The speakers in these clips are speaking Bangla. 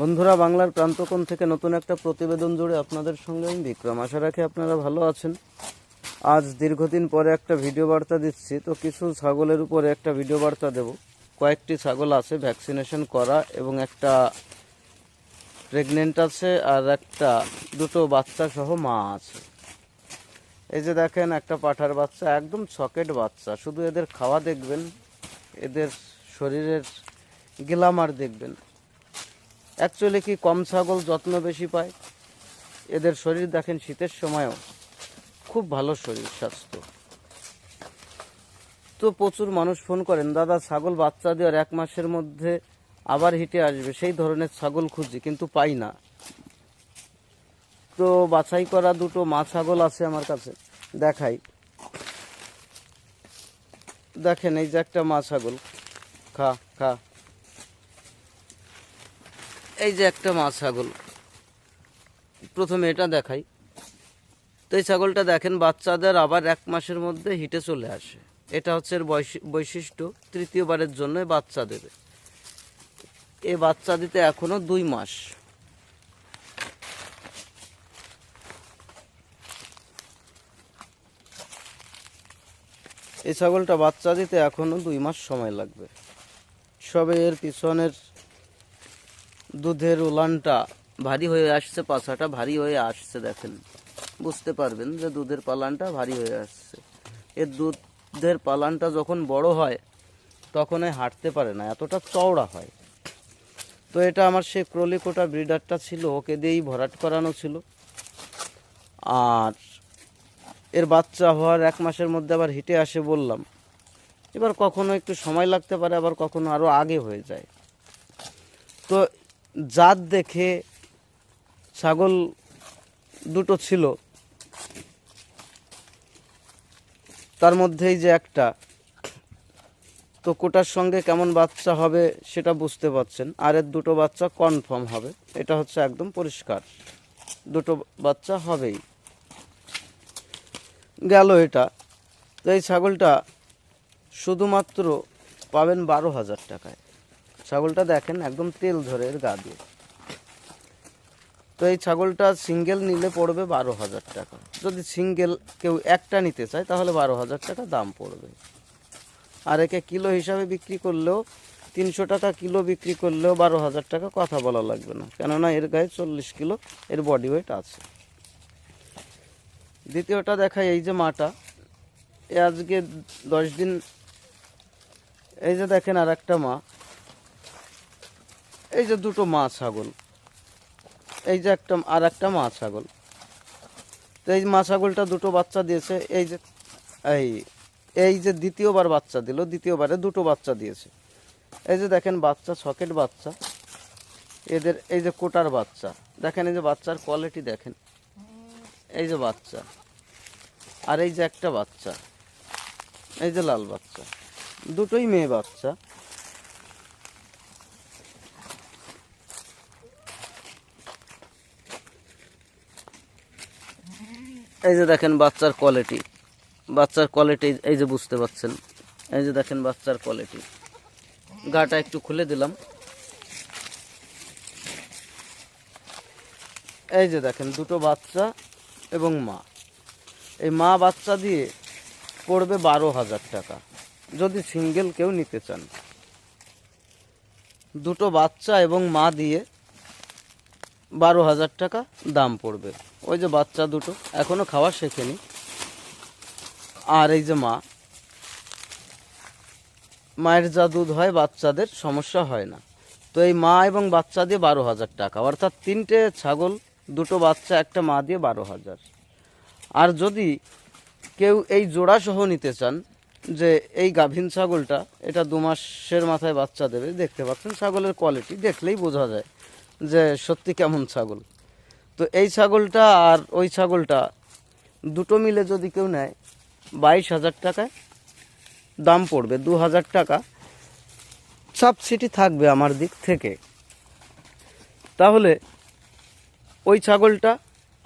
বন্ধুরা, বাংলার প্রান্তকোণ থেকে নতুন একটা প্রতিবেদন জুড়ে আপনাদের সঙ্গে আমি বিক্রম। আশা রাখি আপনারা ভালো আছেন। আজ দীর্ঘদিন পরে একটা ভিডিও বার্তা দিচ্ছি। তো কিছু ছাগলের উপরে একটা ভিডিও বার্তা দেব। কয়েকটি ছাগল আছে, ভ্যাকসিনেশন করা এবং একটা প্রেগনেন্ট আছে আর একটা, দুটো বাচ্চা সহ মা আছে। এই যে দেখেন, একটা পাঠার বাচ্চা, একদম সকেট বাচ্চা। শুধু এদের খাওয়া দেখবেন, এদের শরীরের গ্লামার দেখবেন। অ্যাকচুয়ালি কি কম ছাগল যত্ন বেশি পায়? এদের শরীর দেখেন শীতের সময়ও খুব ভালো শরীর, স্বাস্থ্য। তো প্রচুর মানুষ ফোন করেন, দাদা, ছাগল বাচ্চা দেওয়ার এক মাসের মধ্যে আবার হিটে আসবে, সেই ধরনের ছাগল খুঁজি কিন্তু পাই না। তো বাছাই করা দুটো মা ছাগল আছে আমার কাছে, দেখাই। দেখেন এই যে একটা মা ছাগল, খা খা। এই যে একটা মা ছাগল। প্রথমে এটা দেখাই। তো এই ছাগলটা দেখেন, বাচ্চাদের আবার এক মাসের মধ্যে হিটে চলে আসে। এটা হচ্ছে এর বৈশিষ্ট্য, তৃতীয়বারের জন্য বাচ্চা দেবে। এ বাচ্চা দিতে এখনও দুই মাস। এই ছাগলটা বাচ্চা দিতে এখনও দুই মাস সময় লাগবে। সবে এর পিছনের দুধের উলানটা ভারী হয়ে আসছে, পাছাটা ভারী হয়ে আসছে, দেখেন। বুঝতে পারবেন যে দুধের পালানটা ভারী হয়ে আসছে। এর দুধের পালানটা যখন বড় হয়, তখন এ হাঁটতে পারে না, এতটা চওড়া হয়। তো এটা আমার সেই ক্রলিকোটা ব্রিডারটা ছিল, ওকে দিয়েই ভরাট করানো ছিল। আর এর বাচ্চা হওয়ার এক মাসের মধ্যে আবার হিটে আসে বললাম। এবার কখনো একটু সময় লাগতে পারে, আবার কখনো আরও আগে হয়ে যায়। তো জাত দেখে ছাগল দুটো ছিল। তার মধ্যেই যে একটা। তো কোটার সঙ্গে কেমন বাচ্চা হবে সেটা বুঝতে পারছেন। আর এর দুটো বাচ্চা কনফার্ম হবে। এটা হচ্ছে একদম পরিষ্কার। দুটো বাচ্চা হবেই। গেল এটা। তো এই ছাগলটা শুধুমাত্র পাবেন বারো হাজার টাকায়। ছাগলটা দেখেন, একদম তেল ধরে এর গা দিয়ে। তো এই ছাগলটা সিঙ্গেল নিলে পড়বে বারো হাজার টাকা। যদি সিঙ্গেল কেউ একটা নিতে চায়, তাহলে বারো হাজার টাকা দাম পড়বে। আর একে কিলো হিসাবে বিক্রি করলেও, তিনশো টাকা কিলো বিক্রি করলেও বারো হাজার টাকা কথা বলা লাগবে না। কেননা এর গায়ে চল্লিশ কিলো, এর বডি ওয়েট আছে। দ্বিতীয়টা দেখাই, এই যে মাটা। এ আজকে দশ দিন, এই যে দেখেন আর একটা মা। এই যে দুটো মা ছাগল। এই যে একটা, আর একটা মা ছাগল। তো এই মা ছাগলটা দুটো বাচ্চা দিয়েছে, এই যে, এই এই যে দ্বিতীয়বার বাচ্চা দিল, দ্বিতীয়বারে দুটো বাচ্চা দিয়েছে। এই যে দেখেন বাচ্চা, সকেট বাচ্চা। এদের, এই যে কোটার বাচ্চা। দেখেন এই যে বাচ্চার কোয়ালিটি দেখেন। এই যে বাচ্চা। আর এই যে একটা বাচ্চা। এই যে লাল বাচ্চা। দুটোই মেয়ে বাচ্চা। এই যে দেখেন বাচ্চার কোয়ালিটি বাচ্চার কোয়ালিটি এই যে বুঝতে পারছেন। এই যে দেখেন বাচ্চার কোয়ালিটি গাটা একটু খুলে দিলাম। এই যে দেখেন, দুটো বাচ্চা এবং মা। এই মা বাচ্চা দিয়ে পড়বে বারো হাজার টাকা। যদি সিঙ্গেল কেউ নিতে চান। দুটো বাচ্চা এবং মা দিয়ে বারো হাজার টাকা দাম পড়বে। ওই যে বাচ্চা দুটো, এখনও খাওয়া শেখেনি। আর এই যে মা, মায়ের যা দুধ হয়, বাচ্চাদের সমস্যা হয় না। তো এই মা এবং বাচ্চা দিয়ে বারো হাজার টাকা, অর্থাৎ তিনটে ছাগল, দুটো বাচ্চা, একটা মা দিয়ে বারো হাজার। আর যদি কেউ এই জোড়া সহ নিতে চান, যে এই গাভীন ছাগলটা, এটা দু মাসের মাথায় বাচ্চা দেবে, দেখতে পাচ্ছেন, ছাগলের কোয়ালিটি দেখলেই বোঝা যায়। যে সত্যি কেমন ছাগল। তো এই ছাগলটা আর ওই ছাগলটা দুটো মিলে যদি কেউ নেয়, বাইশ হাজার টাকায় দাম পড়বে দু হাজার টাকা সাবসিডি থাকবে আমার দিক থেকে। তাহলে ওই ছাগলটা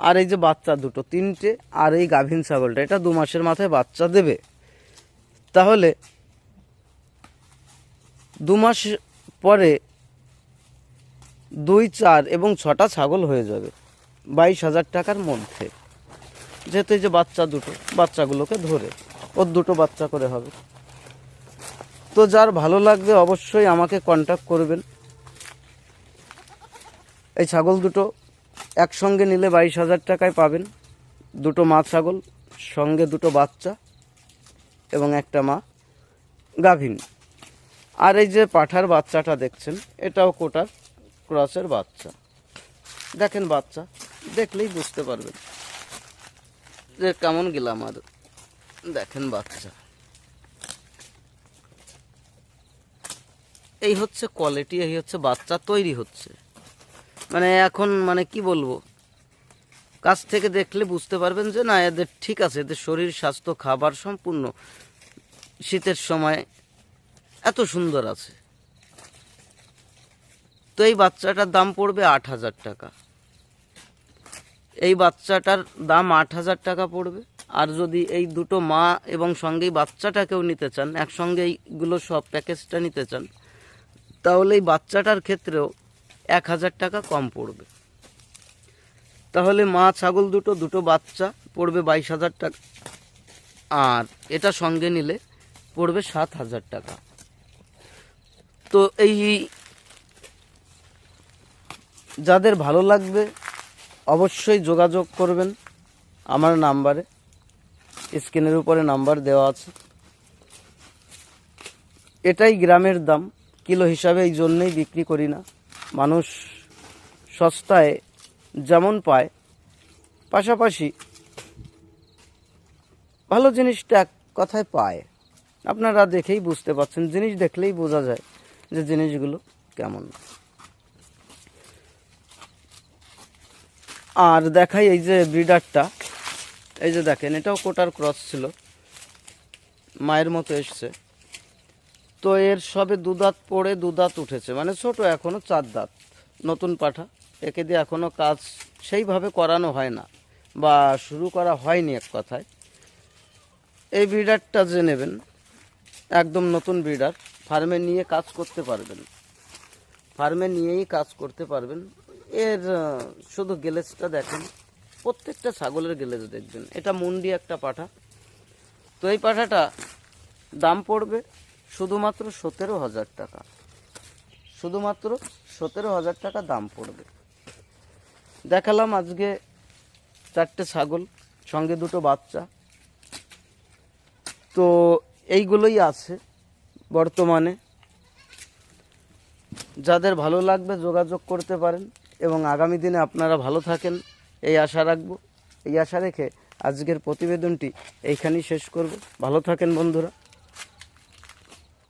আর এই যে বাচ্চা দুটো, তিনটে আর এই গাভীন ছাগলটা, এটা দু মাসের মাথায় বাচ্চা দেবে। তাহলে দু মাস পরে দুই, চার এবং ছটা ছাগল হয়ে যাবে। বাইশ হাজার টাকার মধ্যে। যেহেতু এই যে বাচ্চা দুটো, বাচ্চাগুলোকে ধরে, ওর দুটো বাচ্চা করে হবে। তো যার ভালো লাগবে অবশ্যই আমাকে কন্ট্যাক্ট করবেন। এই ছাগল দুটো একসঙ্গে নিলে বাইশ হাজার টাকায় পাবেন। দুটো মা ছাগল, সঙ্গে দুটো বাচ্চা এবং একটা মা গাভিন আর এই যে পাঠার বাচ্চাটা দেখছেন, এটাও কোটার। ক্রসের বাচ্চা। দেখেন বাচ্চা, দেখলেই বুঝতে পারবেন যে কেমন গেলাম আর। দেখেন বাচ্চা। এই হচ্ছে কোয়ালিটি এই হচ্ছে বাচ্চা তৈরি হচ্ছে। মানে এখন মানে কি বলব? কাছ থেকে দেখলে বুঝতে পারবেন যে না, এদের ঠিক আছে, এদের শরীর, স্বাস্থ্য, খাবার সম্পূর্ণ শীতের সময় এত সুন্দর আছে। তো এই বাচ্চাটার দাম পড়বে আট হাজার টাকা। এই বাচ্চাটার দাম আট হাজার টাকা পড়বে। আর যদি এই দুটো মা এবং সঙ্গেই বাচ্চাটাকেও নিতে চান, একসঙ্গে এইগুলো সব প্যাকেজটা নিতে চান, তাহলে এই বাচ্চাটার ক্ষেত্রেও এক হাজার টাকা কম পড়বে। তাহলে মা ছাগল দুটো দুটো বাচ্চা পড়বে বাইশ হাজার টাকা। আর এটা সঙ্গে নিলে পড়বে সাত হাজার টাকা। তো এই যাদের ভালো লাগবে অবশ্যই যোগাযোগ করবেন আমার নাম্বারে। স্ক্রিনের উপরে নাম্বার দেওয়া আছে। এটাই গ্রামের দাম। কিলো হিসাবে এই জন্যেই বিক্রি করি না। মানুষ সস্তায় যেমন পায়, পাশাপাশি ভালো জিনিসটা এক কথায় পায়। আপনারা দেখেই বুঝতে পারছেন, জিনিস দেখলেই বোঝা যায় যে জিনিসগুলো কেমন। আর দেখাই এই যে ব্রিডারটা। এই যে দেখেন, এটাও কোটার ক্রস ছিল। মায়ের মতো এসছে। তো এর সবে দু দাঁত পড়ে দু দাঁত উঠেছে। মানে ছোট, এখনও চার দাঁত। নতুন পাঠা। একে দিয়ে এখনও কাজ সেইভাবে করানো হয় না। বা শুরু করা হয়নি এক কথায়। এই ব্রিডারটা যে নেবেন, একদম নতুন ব্রিডার, ফার্মে নিয়ে কাজ করতে পারবেন। ফার্মে নিয়েই কাজ করতে পারবেন। এর শুধু গেলেজটা দেখেন, প্রত্যেকটা ছাগলের গেলেজ দেখবেন। এটা মুন্ডি একটা পাঠা। তো এই পাঠাটা দাম পড়বে শুধুমাত্র সতেরো হাজার টাকা। শুধুমাত্র সতেরো হাজার টাকা দাম পড়বে। দেখালাম আজকে চারটে ছাগল, সঙ্গে দুটো বাচ্চা। তো এইগুলোই আছে বর্তমানে। যাদের ভালো লাগবে যোগাযোগ করতে পারেন। এবং আগামী দিনে আপনারা ভালো থাকেন, এই আশা রাখব। এই আশা রেখে আজকের প্রতিবেদনটি এইখানেই শেষ করব। ভালো থাকেন বন্ধুরা।